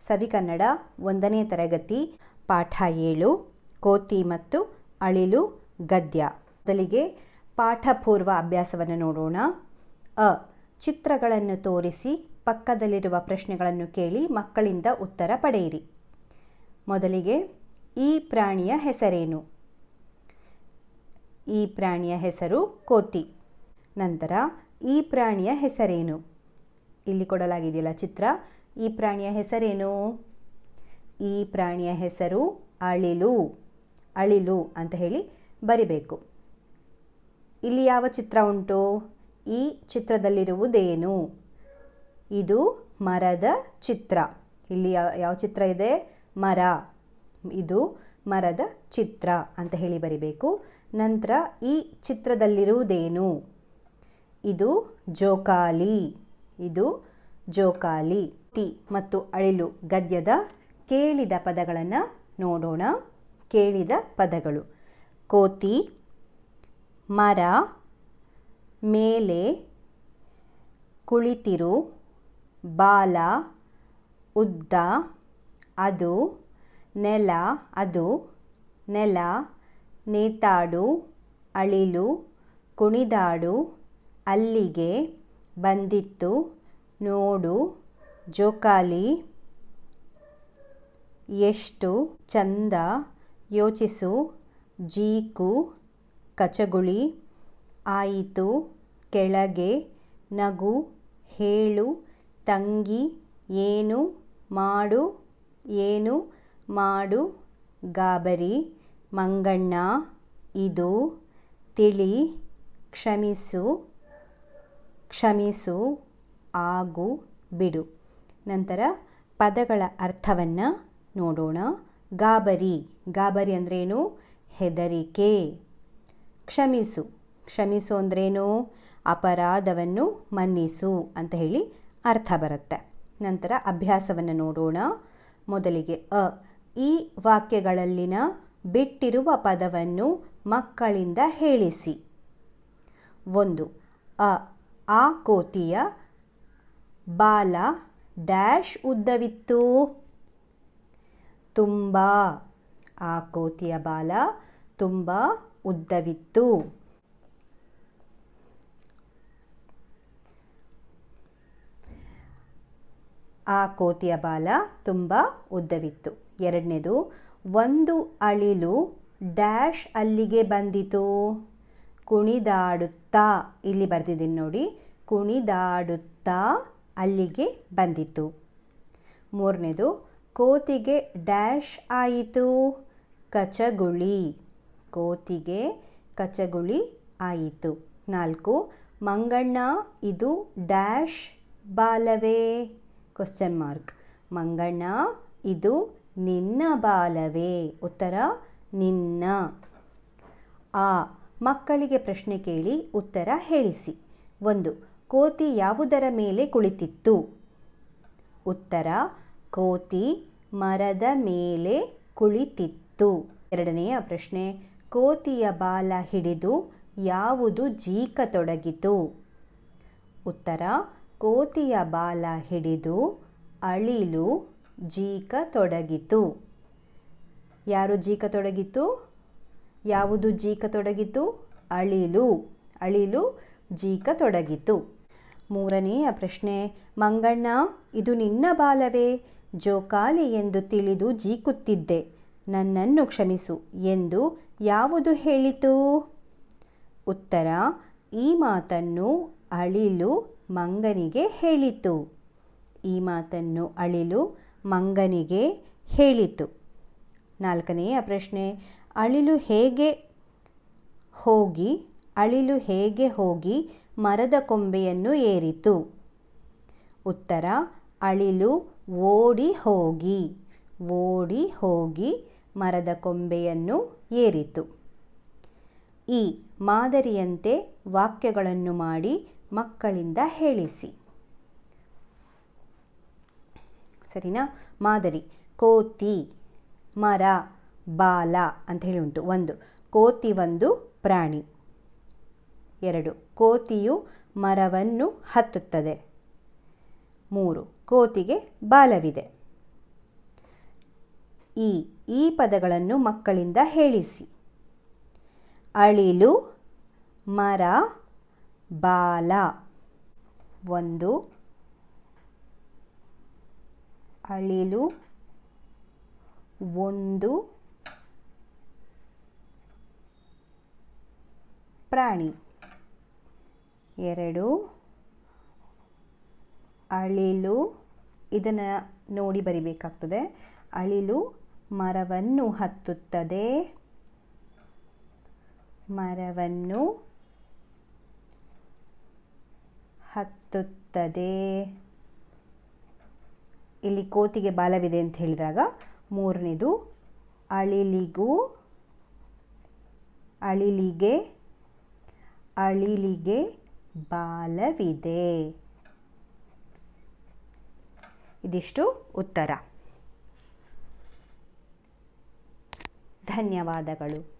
ಸವಿಕನ್ನಡ ಒಂದನೇ ತರಗತಿ, ಪಾಠ ಏಳು, ಕೋತಿ ಮತ್ತು ಅಳಿಲು, ಗದ್ಯ. ಮೊದಲಿಗೆ ಪಾಠಪೂರ್ವ ಅಭ್ಯಾಸವನ್ನು ನೋಡೋಣ. ಅ. ಚಿತ್ರಗಳನ್ನು ತೋರಿಸಿ ಪಕ್ಕದಲ್ಲಿರುವ ಪ್ರಶ್ನೆಗಳನ್ನು ಕೇಳಿ ಮಕ್ಕಳಿಂದ ಉತ್ತರ ಪಡೆಯಿರಿ. ಮೊದಲಿಗೆ ಈ ಪ್ರಾಣಿಯ ಹೆಸರೇನು? ಈ ಪ್ರಾಣಿಯ ಹೆಸರು ಕೋತಿ. ನಂತರ ಈ ಪ್ರಾಣಿಯ ಹೆಸರೇನು? ಇಲ್ಲಿ ಕೊಡಲಾಗಿದೆಯಲ್ಲ ಚಿತ್ರ. ಈ ಪ್ರಾಣಿಯ ಹೆಸರೇನು? ಈ ಪ್ರಾಣಿಯ ಹೆಸರು ಅಳಿಲು. ಅಳಿಲು ಅಂತ ಹೇಳಿ ಬರಿಬೇಕು. ಇಲ್ಲಿ ಯಾವ ಚಿತ್ರ ಉಂಟು? ಈ ಚಿತ್ರದಲ್ಲಿರುವುದೇನು? ಇದು ಮರದ ಚಿತ್ರ. ಇಲ್ಲಿ ಯಾವ ಚಿತ್ರ ಇದೆ? ಮರ. ಇದು ಮರದ ಚಿತ್ರ ಅಂತ ಹೇಳಿ ಬರಿಬೇಕು. ನಂತರ ಈ ಚಿತ್ರದಲ್ಲಿರುವುದೇನು? ಇದು ಜೋಕಾಲಿ. ಇದು ಜೋಕಾಲಿ. ತಿ ಮತ್ತು ಅಳಿಲು ಗದ್ಯದ ಕೇಳಿದ ಪದಗಳನ್ನು ನೋಡೋಣ. ಕೇಳಿದ ಪದಗಳು. ಕೋತಿ, ಮರ, ಮೇಲೆ, ಕುಳಿತಿರು, ಬಾಲ, ಉದ್ದ, ಅದು, ನೆಲ ಅದು, ನೆಲ, ನೇತಾಡು, ಅಳಿಲು, ಕುಣಿದಾಡು, ಅಲ್ಲಿಗೆ, ಬಂದಿತ್ತು, ನೋಡು ಜೋಕಾಲಿ ಎಷ್ಟು ಚಂದ ಯೋಚಿಸು. ಜೀಕು ಕಚಗುಳಿ ಆಯಿತು ಕೆಳಗೆ ನಗು ಹೇಳು ತಂಗಿ ಏನು ಮಾಡು ಏನು ಮಾಡು ಗಾಬರಿ ಮಂಗಣ್ಣ ಇದು ತಿಳಿ ಕ್ಷಮಿಸು ಕ್ಷಮಿಸು ಆಗು ಬಿಡು. ನಂತರ ಪದಗಳ ಅರ್ಥವನ್ನು ನೋಡೋಣ. ಗಾಬರಿ. ಗಾಬರಿ ಅಂದ್ರೇನು? ಹೆದರಿಕೆ. ಕ್ಷಮಿಸು. ಕ್ಷಮಿಸು ಅಂದ್ರೇನು? ಅಪರಾಧವನ್ನು ಮನ್ನಿಸು ಅಂತ ಹೇಳಿ ಅರ್ಥ ಬರುತ್ತೆ. ನಂತರ ಅಭ್ಯಾಸವನ್ನು ನೋಡೋಣ. ಮೊದಲಿಗೆ ಅ. ಈ ವಾಕ್ಯಗಳಲ್ಲಿನ ಬಿಟ್ಟಿರುವ ಪದವನ್ನು ಮಕ್ಕಳಿಂದ ಹೇಳಿಸಿ. ಒಂದು. ಅ. ಆ ಕೋತಿಯ ಬಾಲ ಡ್ಯಾಶ್ ಉದ್ದವಿತ್ತು. ತುಂಬ ಆ ಕೋತಿಯ ಬಾಲ ತುಂಬ ಉದ್ದವಿತ್ತು. ಆ ಕೋತಿಯ ಬಾಲ ತುಂಬ ಉದ್ದವಿತ್ತು. ಎರಡನೇದು, ಒಂದು ಅಳಿಲು ಡ್ಯಾಶ್ ಅಲ್ಲಿಗೆ ಬಂದಿತು. ಕುಣಿದಾಡುತ್ತಾ, ಇಲ್ಲಿ ಬರ್ತಿದ್ದೀನಿ ನೋಡಿ, ಕುಣಿದಾಡುತ್ತಾ ಅಲ್ಲಿಗೆ ಬಂದಿತು. ಮೂರನೇದು, ಕೋತಿಗೆ ಡ್ಯಾಶ್ ಆಯಿತು. ಕಚಗುಳಿ, ಕೋತಿಗೆ ಕಚಗುಳಿ ಆಯಿತು. ನಾಲ್ಕು, ಮಂಗಣ್ಣ, ಇದು ಡ್ಯಾಶ್ ಬಾಲವೇ? ಕ್ವಶನ್ ಮಾರ್ಕ್ ಮಂಗಣ್ಣ, ಇದು ನಿನ್ನ ಬಾಲವೇ? ಉತ್ತರ, ನಿನ್ನ. ಆ, ಮಕ್ಕಳಿಗೆ ಪ್ರಶ್ನೆ ಕೇಳಿ ಉತ್ತರ ಹೇಳಿಸಿ. ಒಂದು ಕೋತಿ ಯಾವುದರ ಮೇಲೆ ಕುಳಿತಿತ್ತು? ಉತ್ತರ, ಕೋತಿ ಮರದ ಮೇಲೆ ಕುಳಿತಿತ್ತು. ಎರಡನೆಯ ಪ್ರಶ್ನೆ, ಕೋತಿಯ ಬಾಲ ಹಿಡಿದು ಯಾವುದು ಜೀಕ ತೊಡಗಿತು? ಉತ್ತರ, ಕೋತಿಯ ಬಾಲ ಹಿಡಿದು ಅಳಿಲು ಜೀಕ ತೊಡಗಿತು. ಯಾರು ಜೀಕ ತೊಡಗಿತು? ಯಾವುದು ಜೀಕ ತೊಡಗಿತು? ಅಳಿಲು. ಅಳಿಲು ಜೀಕತೊಡಗಿತು ಮೂರನೆಯ ಪ್ರಶ್ನೆ, ಮಂಗಣ್ಣ, ಇದು ನಿನ್ನ ಬಾಲವೇ? ಜೋಕಾಲಿ ಎಂದು ತಿಳಿದು ಜೀಕುತ್ತಿದ್ದೆ. ನನ್ನನ್ನು ಕ್ಷಮಿಸು ಎಂದು ಯಾವುದು ಹೇಳಿತು? ಉತ್ತರ, ಈ ಮಾತನ್ನು ಅಳಿಲು ಮಂಗನಿಗೆ ಹೇಳಿತು. ಈ ಮಾತನ್ನು ಅಳಿಲು ಮಂಗನಿಗೆ ಹೇಳಿತು. ನಾಲ್ಕನೆಯ ಪ್ರಶ್ನೆ, ಅಳಿಲು ಹೇಗೆ ಹೋಗಿ ಅಳಿಲು ಹೇಗೆ ಹೋಗಿ ಮರದ ಕೊಂಬೆಯನ್ನು ಏರಿತು? ಉತ್ತರ, ಅಳಿಲು ಓಡಿ ಹೋಗಿ ಓಡಿ ಹೋಗಿ ಮರದ ಕೊಂಬೆಯನ್ನು ಏರಿತು. ಈ ಮಾದರಿಯಂತೆ ವಾಕ್ಯಗಳನ್ನು ಮಾಡಿ ಮಕ್ಕಳಿಂದ ಹೇಳಿಸಿ. ಸರಿನಾ? ಮಾದರಿ, ಕೋತಿ, ಮರ, ಬಾಲ ಅಂತ ಹೇಳಿ ಉಂಟು. ಒಂದು, ಕೋತಿ, ಒಂದು ಪ್ರಾಣಿ. ಎರಡು, ಕೋತಿಯು ಮರವನ್ನು ಹತ್ತುತ್ತದೆ. ಮೂರು, ಕೋತಿಗೆ ಬಾಲವಿದೆ. ಈ ಈ ಪದಗಳನ್ನು ಮಕ್ಕಳಿಂದ ಹೇಳಿಸಿ. ಅಳಿಲು, ಮರ, ಬಾಲ. ಒಂದು, ಅಳಿಲು. ಒಂದು, ಪ್ರಾಣಿ. ಎರಡು. ಅಳಿಲು, ಇದನ್ನು ನೋಡಿ ಬರಿಬೇಕಾಗ್ತದೆ. ಅಳಿಲು ಮರವನ್ನು ಹತ್ತುತ್ತದೆ. ಮರವನ್ನು ಹತ್ತುತ್ತದೆ. ಇಲ್ಲಿ ಕೋತಿಗೆ ಬಾಲವಿದೆ ಅಂತ ಹೇಳಿದಾಗ ಮೂರನೇದು ಅಳಿಲಿಗೂ, ಅಳಿಲಿಗೆ ಅಳಿಲಿಗೆ ಬಾಲವಿದೆ. ಇದಿಷ್ಟು ಉತ್ತರ. ಧನ್ಯವಾದಗಳು.